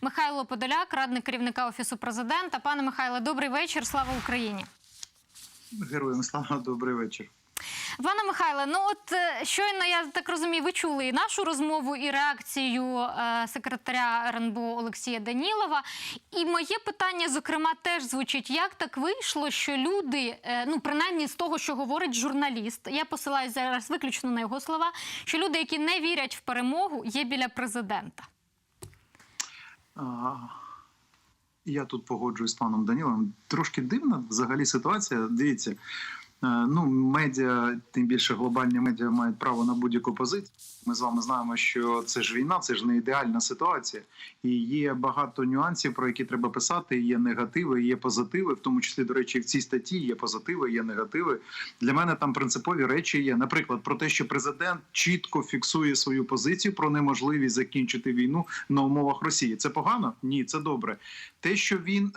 Михайло Подоляк, радник керівника офісу президента. Пане Михайле, добрий вечір. Слава Україні. Героям слава, добрий вечір. Пане Михайле, ну от е, щойно я так розумію, ви чули і нашу розмову, і реакцію е, секретаря РНБО Олексія Данілова. І моє питання, зокрема, теж звучить: як так вийшло, що люди, е, ну принаймні з того, що говорить журналіст, я посилаюсь зараз виключно на його слова, що люди, які не вірять в перемогу, є біля президента. Я тут погоджуюсь з паном Данілом. Трошки дивна взагалі ситуація. Дивіться, ну медіа, тим більше глобальні медіа мають право на будь-яку позицію. Ми з вами знаємо, що це ж війна, це ж не ідеальна ситуація, і є багато нюансів, про які треба писати. Є негативи, є позитиви, в тому числі, до речі, в цій статті є позитиви, є негативи. Для мене там принципові речі є. Наприклад, про те, що президент чітко фіксує свою позицію про неможливість закінчити війну на умовах Росії. Це погано? Ні, це добре. Те, що він е,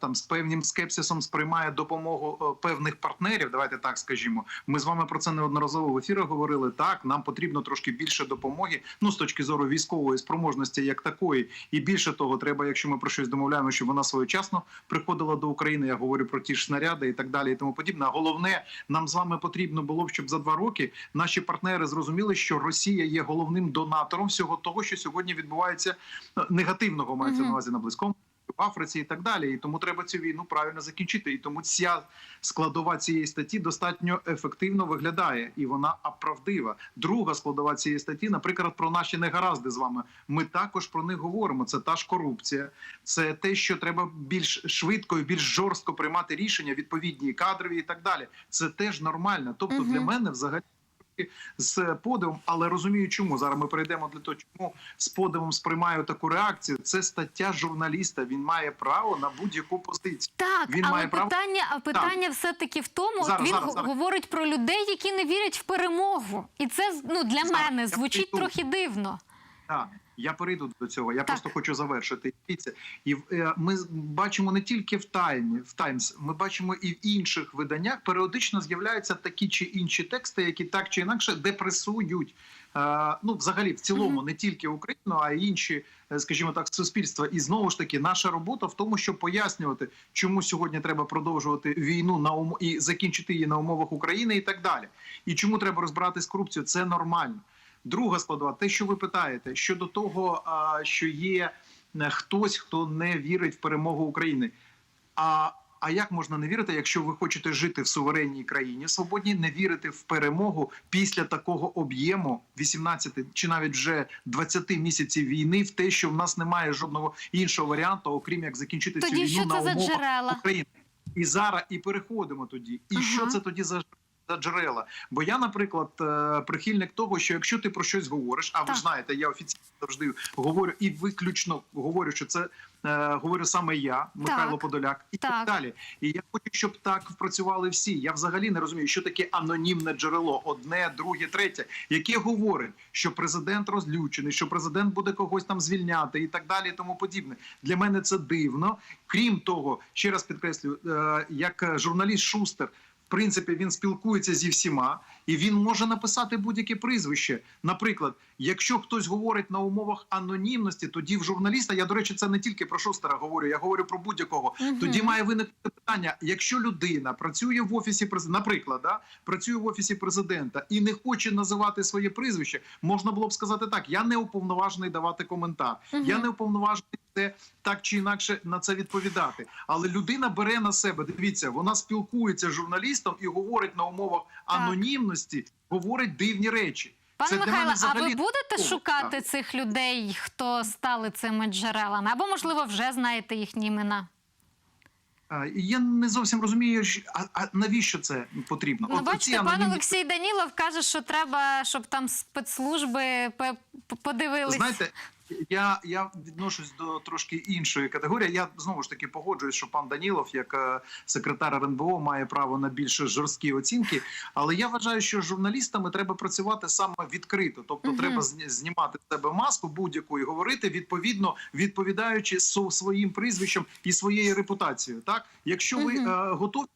там з певним скепсисом сприймає допомогу е, певних партнерів, давайте так скажімо. Ми з вами про це неодноразово в ефірах говорили. Так, нам потрібно трошки більше допомоги. Ну з точки зору військової спроможності, як такої, і більше того, треба, якщо ми про щось домовляємо, щоб вона своєчасно приходила до України. Я говорю про ті ж снаряди і так далі, і тому подібне. А головне, нам з вами потрібно було б, щоб за два роки наші партнери зрозуміли, що Росія є головним донатором всього того, що сьогодні відбувається е, негативного мається на увазі на близькому. В Африці і так далі, і тому треба цю війну правильно закінчити. І тому ця складова цієї статті достатньо ефективно виглядає, і вона правдива. Друга складова цієї статті, наприклад, про наші негаразди з вами. Ми також про них говоримо. Це та ж корупція, це те, що треба більш швидко і більш жорстко приймати рішення, відповідні кадрові і так далі. Це теж нормально. Тобто, Мгм. для мене взагалі. З подивом, але розумію, чому зараз ми перейдемо для того, чому з подивом сприймаю таку реакцію. Це стаття журналіста. Він має право на будь-яку позицію. Так, Він але має право- питання, а питання все-таки в тому, Зараз, от він зараз, го- зараз. говорить про людей, які не вірять в перемогу. І це ну для Зараз, мене звучить трохи дивно. Так, я перейду до цього. Я Так. просто хочу завершити. І е, ми бачимо не тільки в Таймі, в Таймс, ми бачимо і в інших виданнях. Періодично з'являються такі чи інші тексти, які так чи інакше депресують. Е, ну, взагалі, в цілому, не тільки Україну, а й інші, е, скажімо так, суспільства. І знову ж таки, наша робота в тому, щоб пояснювати, чому сьогодні треба продовжувати війну на ум... і закінчити її на умовах України, і так далі. І чому треба розбиратись з корупцією, це нормально. Друга складова, те, що ви питаєте, щодо того, що є е, хтось, хто не вірить в перемогу України. А, а як можна не вірити, якщо ви хочете жити в суверенній країні свободній, не вірити в перемогу після такого об'єму 18 чи навіть вже 20 місяців війни, в те, що в нас немає жодного іншого варіанту, окрім як закінчити Тоді цю війну що на це за джерела? України. І зараз і переходимо тоді. І Ага. що це тоді за за джерела? Бо я, наприклад, е, прихильник того, що якщо ти про щось говориш, а ви ж знаєте, я офіційно завжди говорю і виключно говорю, що це е, говорю саме я, Михайло Так. Подоляк, і Так. так далі. І я хочу, щоб так працювали всі. Я взагалі не розумію, що таке анонімне джерело, одне, друге, третє, яке говорить, що президент розлючений, що президент буде когось там звільняти і так далі, і тому подібне. Для мене це дивно. Крім того, ще раз підкреслю, е, як журналіст Шустер. Принципі, він спілкується зі всіма, і він може написати будь-яке прізвище. Наприклад, якщо хтось говорить на умовах анонімності, тоді в журналіста, я до речі, це не тільки про Шустера говорю, я говорю про будь-якого. Мгм. Тоді має виникнути питання: якщо людина працює в офісі президента, наприклад, да, працює в офісі президента і не хоче називати своє прізвище, можна було б сказати так: я не уповноважений давати коментар, Мгм. я не уповноважений це так чи інакше на це відповідати. Але людина бере на себе. Дивіться, вона спілкується з журналістом і говорить на умовах анонімності, говорить дивні речі. Пане Це Михайло, а ви будете О, шукати так. цих людей, хто стали цими джерелами? Або, можливо, вже знаєте їхні імена? Я не зовсім розумію, а, а навіщо це потрібно? Ну, От бачите, пан анонімні- Олексій Данілов каже, що треба, щоб там спецслужби пе- п- подивились. Знаєте, я, я відношусь до трошки іншої категорії. Я знову ж таки погоджуюсь, що пан Данілов, як е, секретар РНБО, має право на більш жорсткі оцінки. Але я вважаю, що з журналістами треба працювати саме відкрито. Тобто, Мгм. треба зні- знімати з себе маску будь-яку і говорити відповідно, відповідаючи своїм прізвищем і своєю репутацією. Так, якщо ви е, готові.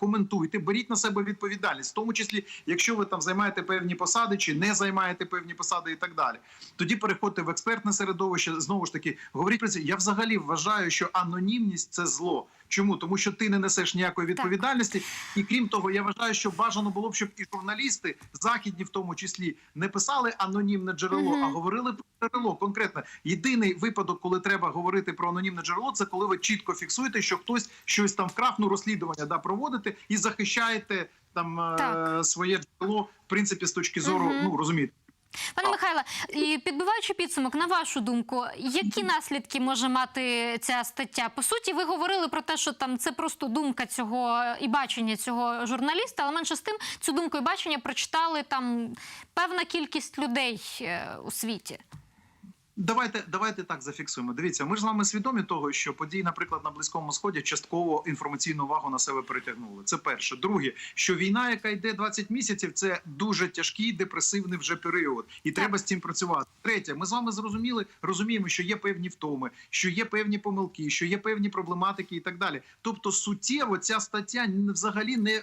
Коментуйте, беріть на себе відповідальність, в тому числі, якщо ви там займаєте певні посади чи не займаєте певні посади і так далі. Тоді переходьте в експертне середовище. Знову ж таки, говоріть про це. Я взагалі вважаю, що анонімність це зло. Чому? Тому що ти не несеш ніякої відповідальності, і крім того, я вважаю, що бажано було б, щоб і журналісти, західні в тому числі, не писали анонімне джерело, Мгм. а говорили про джерело. Конкретно єдиний випадок, коли треба говорити про анонімне джерело, це коли ви чітко фіксуєте, що хтось щось там вкрав, ну розслідування да проводите і захищаєте там е, Так. своє джерело, в принципі, з точки зору, Мгм. ну розумієте. Пане Михайле, і підбиваючи підсумок, на вашу думку, які наслідки може мати ця стаття? По суті, ви говорили про те, що там це просто думка цього і бачення цього журналіста, але менше з тим цю думку і бачення прочитали там певна кількість людей е, у світі. Давайте, давайте так зафіксуємо. Дивіться, ми ж з вами свідомі того, що події, наприклад, на близькому сході частково інформаційну увагу на себе перетягнули. Це перше. Друге, що війна, яка йде 20 місяців, це дуже тяжкий депресивний вже період, і треба з цим працювати. Третє, ми з вами зрозуміли, розуміємо, що є певні втоми, що є певні помилки, що є певні проблематики і так далі. Тобто, суттєво ця стаття взагалі не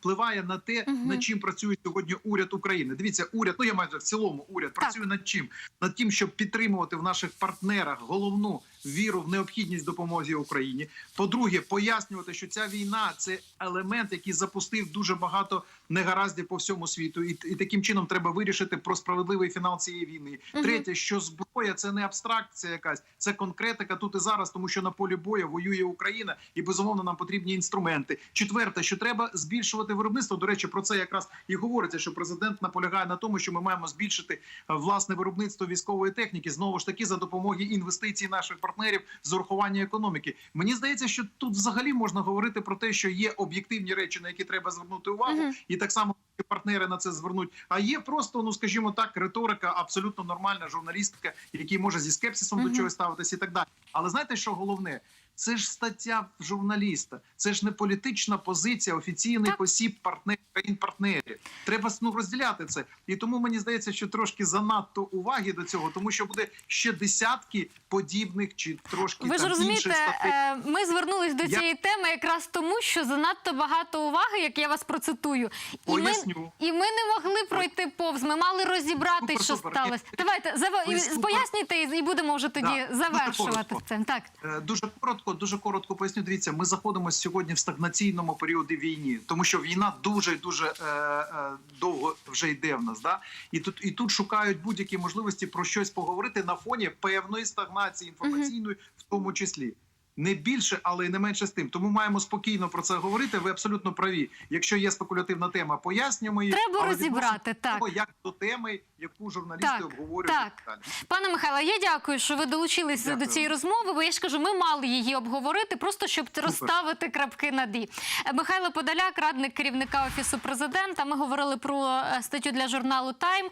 впливає на те, Мгм. над чим працює сьогодні уряд України. Дивіться, уряд, ну я маю в цілому уряд Так. працює над чим? Над тим, щоб підтримувати в наших партнерах головну віру в необхідність допомоги Україні. По-друге, пояснювати, що ця війна це елемент, який запустив дуже багато негараздів по всьому світу, і, і таким чином треба вирішити про справедливий фінал цієї війни. Мгм. Третє, що зброя це не абстракція, якась це конкретика тут і зараз, тому що на полі бою воює Україна, і безумовно нам потрібні інструменти. Четверте, що треба збільшувати виробництво. До речі, про це якраз і говориться, що президент наполягає на тому, що ми маємо збільшити е, власне виробництво військової техніки. Знову ж таки, за допомоги інвестицій наших партнерів з урахування економіки. Мені здається, що тут взагалі можна говорити про те, що є об'єктивні речі, на які треба звернути увагу, Мгм. і так само партнери на це звернуть. А є просто, ну скажімо так, риторика, абсолютно нормальна журналістика, які може зі скепсисом Мгм. до чогось ставитись і так далі. Але знаєте, що головне? Це ж стаття журналіста, це ж не політична позиція офіційних Так. осіб партнерів країн-партнерів. Треба ну, розділяти це. І тому мені здається, що трошки занадто уваги до цього, тому що буде ще десятки подібних чи трошки Ви ж там розумієте, інших статей. е, ми звернулись до Я- цієї теми якраз тому, що занадто багато уваги, як я вас процитую, і ми, Поясню. і ми не могли пройти повз. Ми мали розібрати, Супер, що супер. сталося. Давайте супер. пояснюйте і будемо вже тоді Да, завершувати це. Так. Е, Дуже коротко, дуже коротко поясню. Дивіться, ми знаходимося сьогодні в стагнаційному періоді війни, тому що війна дуже дуже е, е, довго вже йде в нас. Да? І тут і тут шукають будь-які можливості про щось поговорити на фоні певної стагнації інформаційної, в тому числі. Не більше, але й не менше з тим. Тому маємо спокійно про це говорити. Ви абсолютно праві. Якщо є спекулятивна тема, пояснюємо її. Треба але розібрати, так. того, як до теми, яку журналісти Так, обговорюють. так. далі. Пане Михайло, я дякую, що ви долучилися до цієї розмови, бо я ж кажу, ми мали її обговорити, просто щоб розставити крапки над «і». Е, Михайло Подоляк, радник керівника офісу президента. Ми говорили про е, статтю для журналу Тайм.